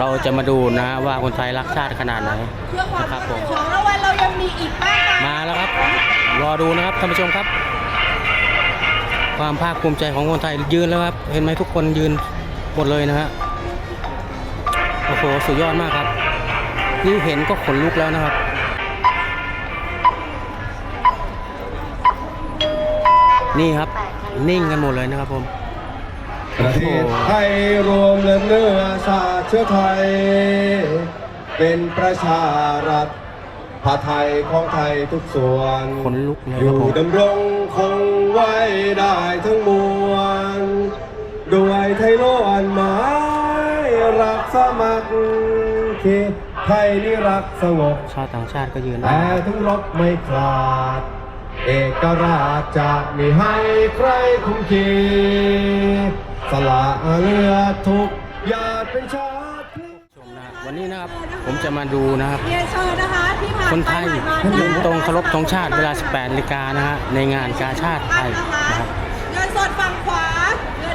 เราจะมาดูนะว่าคนไทยรักชาติขนาดไหนเพื่อความนะครับผมของรางวัลเรายังมีอีกมากมายมาแล้วครับ รอดูนะครับท่านผู้ชมครับ ความภาคภูมิใจของคนไทยยืนแล้วครับ เห็นไหมทุกคนยืนหมดเลยนะฮะโอ้โหสุดยอดมากครับ นี่เห็นก็ขนลุกแล้วนะครับนี่ครับนิ่งกันหมดเลยนะครับผม ประเทศไทยรวมและเนื้อชาติเชื้อไทย เป็นประชารัฐผ้าไทยของไทยทุกส่วนขนลุกเลยอครับยู่ผมดำรงคงไว้ได้ทั้งมวลด้วยไทยล้วนหมายรักสมัครคีไทยนี่รักสงบชาวต่างชาติก็ยืนแต่ถึงรบไม่คลาด เอกราชจะไม่ให้ใครคุมขี สละเลือดทุกหยาดเป็นชาติชมนะวันนี้นะครับผมจะมาดูนะครับเรียนเชิญนะคะที่ผ่านคนไทยปผ่านมายืนตรงเคารพธงชาติเวลา 18นาฬิกานะฮะในงานกาชาติไทยนะคะนะครับเงินสดฝั่งขวา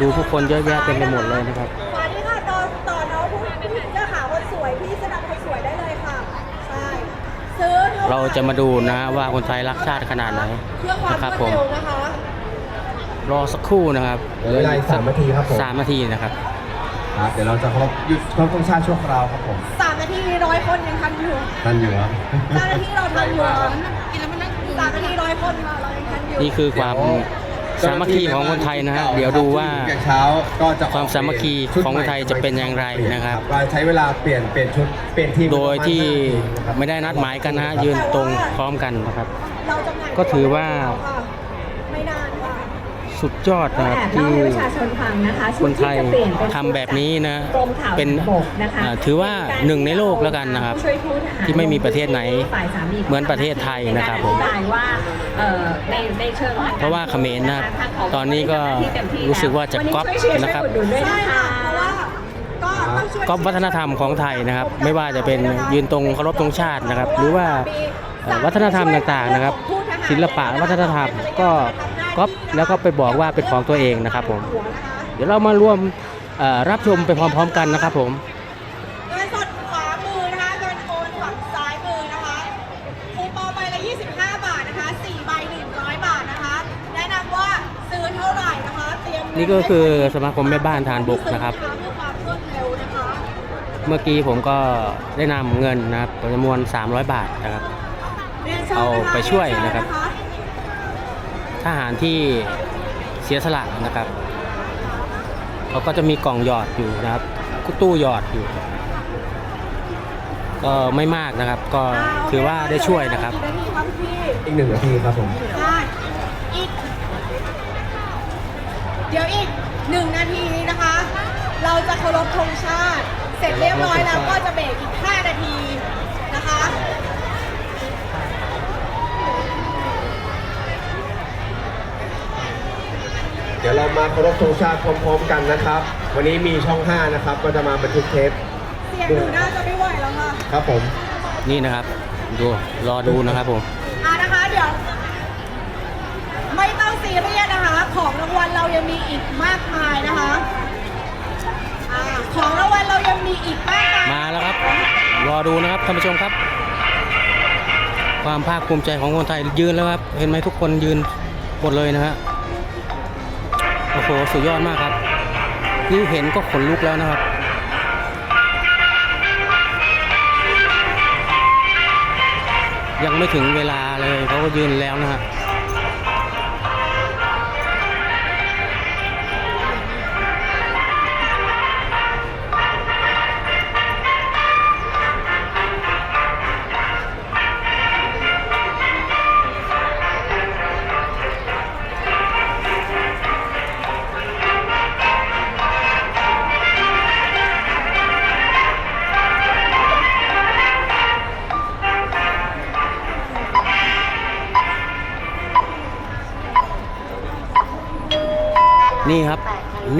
ดูผู้คนเยอะแยะเต็มไปหมดเลยนะครับขวานี่ค่ะต่อต่อน้องผู้ผู้หญิงเจ้าขาวคนสวยพี่สนับคนสวยได้เลยค่ะใช่ซื้อท่ไหเราจะมาดูนะว่าคนไทยรักชาติขนาดไหนเพื่อความนะครับรผวดมเร็วนะคะรอสักครู่นะครับเหลือเวลาอีกสามนาทีครับผมสามนาทีนะครับครับเดี๋ยวเราจะเคารพหยุดเคารพธงชาติชั่วคราวครับผมสามนาทีร้อยคนยังทันอยู่ท่านอยู่ครับสามนาทีเราทันอยู่เหรอสามนาทีร้อยคนค่ะเรายังทันอยู่นี่คือความสามัคคีของคนไทยนะฮะเดี๋ยวดูว่าอย่างเช้าก็จะออกความสามัคคีของคนไทยจะเป็นอย่างไรนะครับเราใช้เวลาเปลี่ยนเปลี่ยนชุดเปลี่ยนทีมโดยที่ประาณห้านาทีนะครับไม่ได้นัดหมายกันนะฮะยืนตรงพร้อมกันนะครับเราจำหน่ายก็ถือว่าไม่นานค่ะ สุดยอดนะครับแอบที่เล่าให้ประชาชนฟังนะคะคนไทยชุดที่จะเปลี่ยนเป็นทำแบบนี้นะกรมข่าวเป็นบกนะคะอ่าถือว่าหนึ่งในโลกแล้วกันนะครับผู้ช่วยทูตทหารที่ไม่มีประเทศไหนฝ่ายสามีเหมือนประเทศไทยนะครับผมใกาอธิบายว่าเอ่อในในเชิงหลักกเพราะว่าเขมรนะครับตอนนี้ก็รู้สึกว่าจะก๊อปนะครับวันนี้ช่วยเชียร์ช่วยอุดหนุนด้วยใช่นะคะค่ะเพราะว่าก็ต้องช่วยก็วัฒนธรรมของไทยนะครับ ไม่ว่าจะเป็นยืนตรงเคารพธงชาตินะครับ หรือว่าเอ่อวัฒนธรรมต่างๆนะครับ ศิลปะวัฒนธรรมก็ ก๊อปแล้วก็ไปบอกว่าเป็นของตัวเองนะครับผมเดี๋ยวเรามาร่วมเอ่อรับชมไปพร้อม ๆ กันนะครับผมเงินสดขวามือนะคะเงินโอนฝั่งซ้ายมือนะคะคูปองใบละ 25 บาทนะคะ4ใบ100 บาทนะคะแนะนำว่าซื้อเท่าไหร่นะคะเตรียมเงินี่ก็คือสมาคมแม่บ้านทานบกนะครับเพื่อความรวดเร็วนะคะเมื่อกี้ผมก็ได้นำเงินนะครับจำนวน 300 บาทนะครับรียนชิญเอานะคะไปช่วยนะครับเยนเชิญ ทหารที่เสียสละนะครับเขาก็จะมีกล่องหยอดอยู่นะครับตู้หยอดอยู่ ก็ไม่มากนะครับ ก็ถือว่าได้ช่วยนะครับกี่นาทีครับพี่อีกหนึ่งนาทีครับผม ได้อีก เดี๋ยวอีกหนึ่งนาทีนะคะ เราจะเคารพธงชาติ เสร็จเรียบร้อยแล้วก็จะเบรกอีก 5 นาทีนะคะ ดี๋ยวเรามาเคารพธงชาติพร้อมๆกันนะครับ วันนี้มีช่อง 5 นะครับ ก็จะมาบันทึกเทปเสียงหนูน่าจะไม่ไหวแล้วค่ะครับผม นี่นะครับ ดูรอดูนะครับผมอะนะคะเดี๋ยว ไม่ต้องซีเรียสนะคะ ของรางวัลเรายังมีอีกมากมายนะคะอ่าของรางวัลเรายังมีอีกมากมายมาแล้วครับ รอดูนะครับท่านผู้ชมครับ ความภาคภูมิใจของคนไทยยืนแล้วครับ เห็นไหมทุกคนยืนหมดเลยนะฮะ โอ้โห สุดยอดมากครับนี่เห็นก็ขนลุกแล้วนะครับ ยังไม่ถึงเวลาเลยเขาก็ยืนแล้วนะฮะ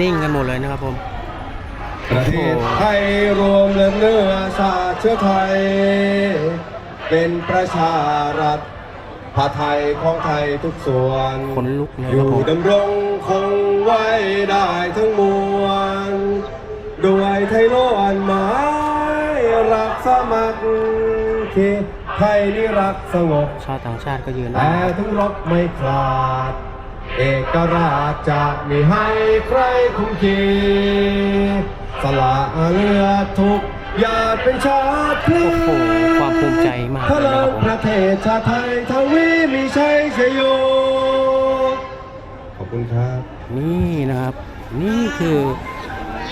นิ่งกันหมดเลยนะครับผมประเทศไทยรวมและเนื้อชาติเชื้อไทย เป็นประชารัฐผ้าไทยของไทยทุกส่วนขนลุกเลยอครับยู่ผมดำรงคงไว้ได้ทั้งมวลด้วยไทยล้วนหมายรักสมัครคีไทยนี่รักสงบชาวต่างชาติก็ยืนแต่ถึงรบไม่คลาด เอกราชจะมีให้ใครคุมขีสละเลือดทุกหยาดเป็นชาติพลีโอ้โหความภูมิใจมากพเลยลันะคงรับผมประเทศชาติไทยทวีมีชัยชโย ขอบคุณครับ นี่นะครับ นี่คือ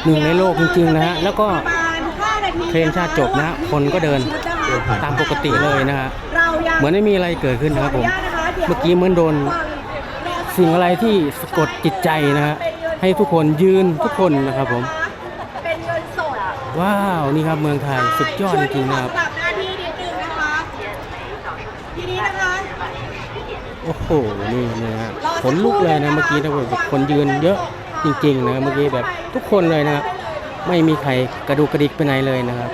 หนึ่งในโลกจริงๆนะฮะ แล้วก็ประมาณ5นาทีเพลงชาติจบนะฮะคนก็เดินตามปกติเลยนะฮะเรายังเหมือนไม่มีอะไรเกิดขึ้นนะครับผมขออนุญาตนะคะดี๋ยวเมื่อกี้เหมือนโดน สิ่งอะไรที่สะกดจิตใจนะฮะให้ทุกคนยืนทุกคนนะครับผม เป็นเงินสดว้าวนี่ครับเมืองไทยสุดยอดจริงๆนะครับ ช่วยที่ขอกลับหน้าที่นิดนึงนะคะทีนี้นะคะ โอ้โห นี่นะฮะขนลุกเลยนะเมื่อกี้นะผมคนยืนเยอะจริงๆนะเมื่อกี้แบบทุกคนเลยนะครับไม่มีใครกระดูกกระดิกไปไหนเลยนะครับ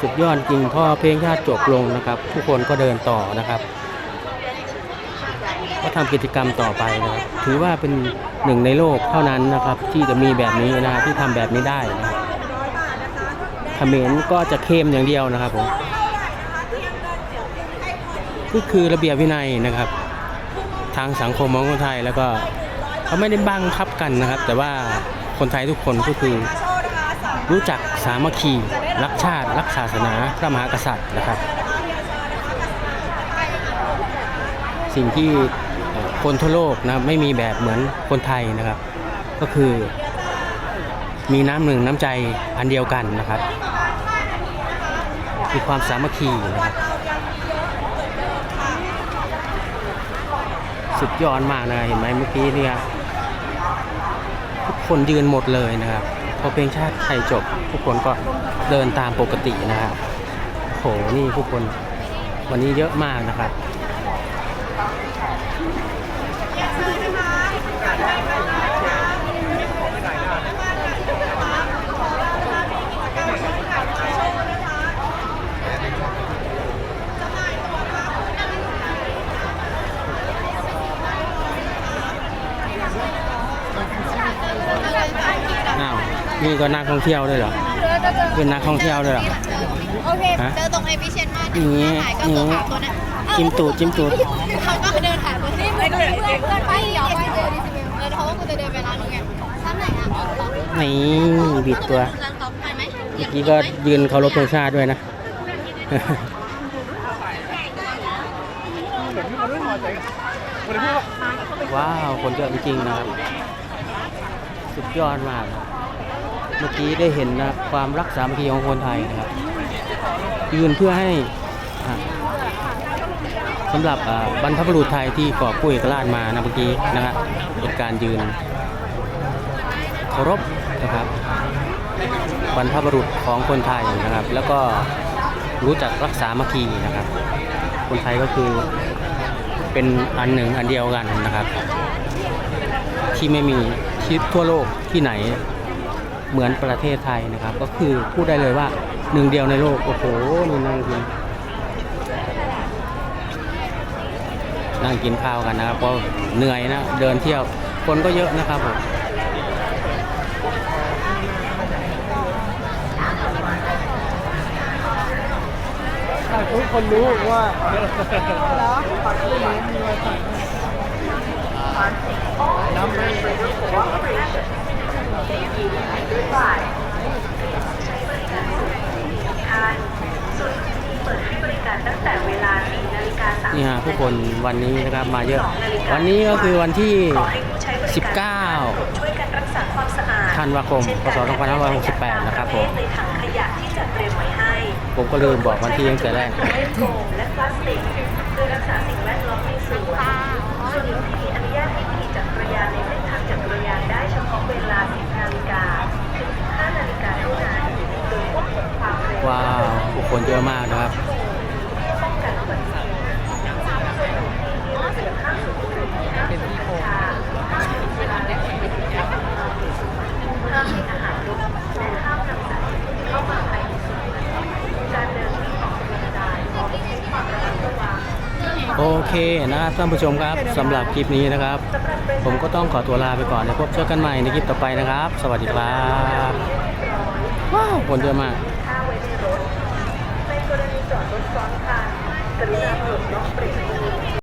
สุดยอดจริงพอเพลงชาติจบลงนะครับ ทุกคนก็เดินต่อนะครับ ก็ทำกิจกรรมต่อไปนะครับถือว่าเป็นหนึ่งในโลกเท่านั้นนะครับ ที่จะมีแบบนี้นะฮะที่ทำแบบนี้ได้นะครับร้อยบาทนะคะเขมรก็จะเข้มอย่างเดียวนะครับผมเท่าไหร่นะคะเตรียมเงินเดี๋ยวคุณให้พอดีนี่คือระเบียบวินัยนะครับ ทางสังคมของคนไทยแล้วก็เขาไม่ได้บังคับกันนะครับ แต่ว่าคนไทยทุกคนก็คือ รู้จักสามัคคี รักชาติ รักศาสนาพระมหากษัตริย์นะครับ สิ่งที่ คนทั่วโลกนะไม่มีแบบเหมือนคนไทยนะครับ ก็คือ มีน้ำหนึ่งน้ำใจอันเดียวกันนะครับ มีความสามัคคีนะครับ สุดยอดมากนะเห็นไหมเมื่อกี้เนี่ยทุกคนยืนหมดเลยนะครับพอเพลงชาติไทยจบทุกคนก็เดินตามปกตินะครับโหนี่ทุกคนวันนี้เยอะมากนะครับ อ้าว นี่ก็นักท่องเที่ยวด้วยเหรอเป็นนักท่องเที่ยวด้วยเหรอโอเคฮะเจอตรงเอพิเชียนมากอย่างงี้ถ่ายก็ตัวขาวตัวนั้นจิ้มตูดจิ้มตูดเขาก็เดินถ่ายเพื่อนเพื่อนเพื่อนเพื่อนไปเดี๋ยวไปเจอดิซิเบลเออเพราะว่ากูจะเดินไปร้านนู้นไงร้านไหนอะต๊อกนี่บิดตัวร้านต๊อกไปไหมเมื่อกี้ก็ยืนเคารพธงชาติด้วยนะว้าว คนเยอะจริงๆนะครับ สุดยอดมากครับ เมื่อกี้ได้เห็นนะความรักสามัคคีของคนไทยนะครับ ยืนเพื่อให้อ่าสำหรับบรรพบุรุษไทยที่ก่อกุ้ยกราชมานะเมื่อกี้นะครับเป็นการยืนเคารพนะครับบรรพบุรุษของคนไทยนะครับ แล้วก็รู้จักรักษามัคคีนะครับ คนไทยก็คือเป็นอันหนึ่งอันเดียวกันนะครับ ที่ไม่มีที่ทั่วโลกที่ไหน เหมือนประเทศไทยนะครับ ก็คือพูดได้เลยว่าหนึ่งเดียวในโลก โอ้โหนี่นั่งกินนั่งกินข้าวกันนะครับเพราะเหนื่อยนะ เดินเที่ยวคนก็เยอะนะครับผมทุกคนรู้ว่านี่ ฮะทุกคนวันนี้นะครับมาเยอะ วันนี้ก็คือวันที่ 19ธันวาคมพศ2568 นะครับผมผมก็ลืมบอกวันที่ตั้งแต่แรกและพลาสติกเพื่อรักษาสิ่งแวดล้อมในสวนส่วนยุ คนเยอะมากนะครับโอเคนะท่านผู้ชมครับสำหรับคลิปนี้นะครับ ผมก็ต้องขอตัวลาไปก่อนนะพบเจอกันใหม่ในคลิปต่อไปนะครับ สวัสดีครับว้าวคนเยอะมาก ค่าไว้ใน จอด รถซ้อนคันกรุณาเปิดล็อกเบรก